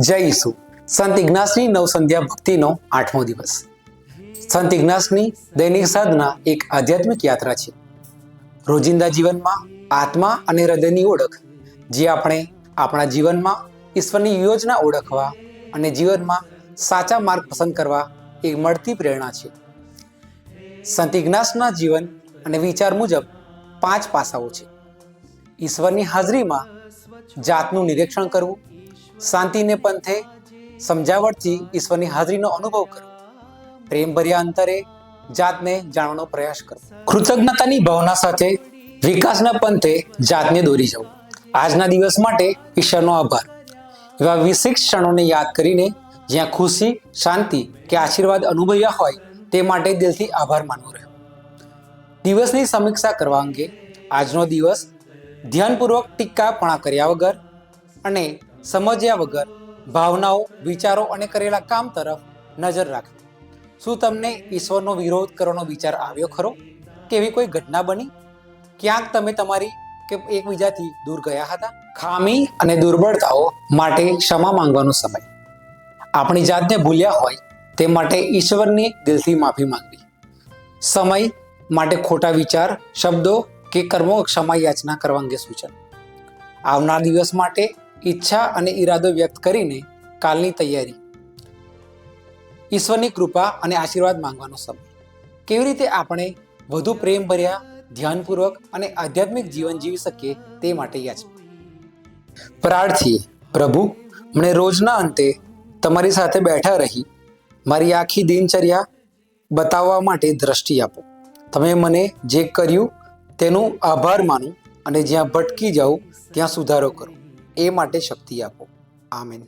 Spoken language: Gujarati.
જય ઈસુ. સંત ઇજ્ઞાસની નવસંધ્યા ભક્તિનો આઠમો દિવસ. સંત ઇજ્ઞાસની દૈનિક સાધના એક આધ્યાત્મિક યાત્રા છે. રોજિંદા જીવનમાં આત્મા અને હૃદયની ઓળખ, જે આપણે આપણા જીવનમાં ઈશ્વરની યોજના ઓળખવા અને જીવનમાં સાચા માર્ગ પસંદ કરવા એક મળતી પ્રેરણા છે. સંત ઇજ્ઞાસના જીવન અને વિચાર મુજબ પાંચ પાસાઓ છે. ઈશ્વરની હાજરીમાં જાતનું નિરીક્ષણ કરવું શાંતિને પંથે સમજાવટથી ઈશ્વરની હાજરીનો અનુભવ કરો. પ્રેમભર્યા અંતરે જાતને જાણવાનો પ્રયાસ કરો. કૃતજ્ઞતાની ભાવના સાથે વિકાસના પંથે જાતને દોરી જવું આજના દિવસ માટે ઈશ્વરનો આભાર. એવા વિશિષ્ટ ક્ષણોને યાદ કરીને જ્યાં ખુશી, શાંતિ કે આશીર્વાદ અનુભવ્યા હોય તે માટે દિલથી આભાર માનવો રહ્યો. દિવસની સમીક્ષા કરવા અંગે આજનો દિવસ ધ્યાનપૂર્વક ટીકાપણા કર્યા વગર અને સમજ્યા વગર ભાવનાઓ, વિચારો અને કરેલા કામ તરફ નજર રાખવી શું તમને ઈશ્વરનો વિરોધ કરવાનો વિચાર આવ્યો ખરો? કે એવી કોઈ ઘટના બની? ક્યાંક તમે તમારી કે એકબીજાથી દૂર ગયા હતા? ખામી અને દુર્બળતાઓ માટે ક્ષમા માંગવાનો સમય. આપણી જાતને ભૂલ્યા હોય તે માટે ઈશ્વરની દિલથી માફી માંગવી. સમય માટે ખોટા વિચાર, શબ્દો કે કર્મો ક્ષમા યાચના કરવા અંગે સૂચન. આવનાર દિવસ માટે ઈચ્છા અને ઈરાદો વ્યક્ત કરીને કાલની તૈયારી. ઈશ્વરની કૃપા અને આશીર્વાદ માંગવાનો સમય. કેવી રીતે આપણે વધુ પ્રેમ ભર્યા ધ્યાનપૂર્વક અને આધ્યાત્મિક જીવન જીવી શકીએ તે માટે યાચના. પ્રાર્થીએ પ્રભુ, મને રોજના અંતે તમારી સાથે બેઠા રહી મારી આખી દિનચર્યા બતાવવા માટે દ્રષ્ટિ આપો. તમે મને જે કર્યું તેનું આભાર માનું અને જ્યાં ભટકી જાઉં ત્યાં સુધારો કરો. એ માટે શક્તિ આપો. આમેન.